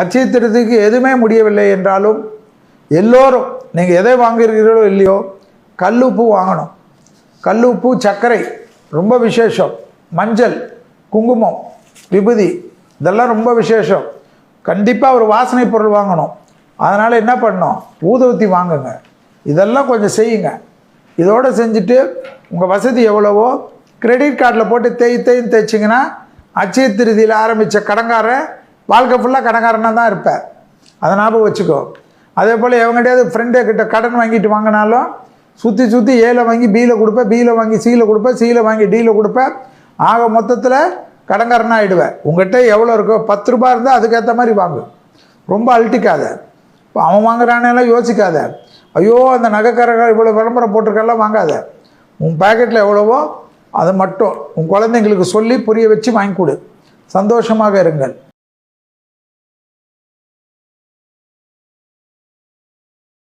அச்சய திருதிக்கு எதுவுமே முடியவில்லை என்றாலும் எல்லோரும் நீங்கள் எதை வாங்குகிறீர்களோ இல்லையோ கல் உப்பு வாங்கணும். கல் உப்பு சர்க்கரை ரொம்ப விசேஷம். மஞ்சள் குங்குமம் விபூதி இதெல்லாம் ரொம்ப விசேஷம். கண்டிப்பாக ஒரு வாசனை பொருள் வாங்கணும். அதனால் என்ன பண்ணணும்? ஊதுவத்தி வாங்குங்க. இதெல்லாம் கொஞ்சம் செய்யுங்க. இதோடு செஞ்சுட்டு உங்கள் வசதி எவ்வளவோ கிரெடிட் கார்டில் போட்டு தேய் தேய்ன்னு தேய்ச்சிங்கன்னா அச்சய திருதியில் ஆரம்பித்த கடங்காரன் வாழ்க்கை ஃபுல்லாக கடன்காரனாக தான் இருப்பேன். அதை ஞாபகம் வச்சுக்கோ. அதே போல் எவங்கிட்டயாவது ஃப்ரெண்டு கிட்ட கடன் வாங்கிட்டு வாங்கினாலும் சுற்றி சுற்றி ஏல வாங்கி பியில் கொடுப்பேன் பியில் வாங்கி சீல கொடுப்பேன் சீல வாங்கி டீல கொடுப்பேன். ஆக மொத்தத்தில் கடங்காரனாக ஆகிடுவேன் உங்கள்கிட்ட எவ்வளோ இருக்கோ பத்து ரூபா இருந்தால் அதுக்கேற்ற மாதிரி வாங்கு. ரொம்ப அழட்டிக்காத. இப்போ அவன் வாங்குறானெல்லாம் யோசிக்காத. ஐயோ அந்த நகைக்காரர்கள் இவ்வளோ விளம்பரம் போட்டிருக்கெல்லாம் வாங்காத. உன் பேக்கெட்டில் எவ்வளவோ அதை மட்டும். உன் குழந்தைங்களுக்கு சொல்லி புரிய வச்சு வாங்கி கொடு. சந்தோஷமாக இருங்கள்.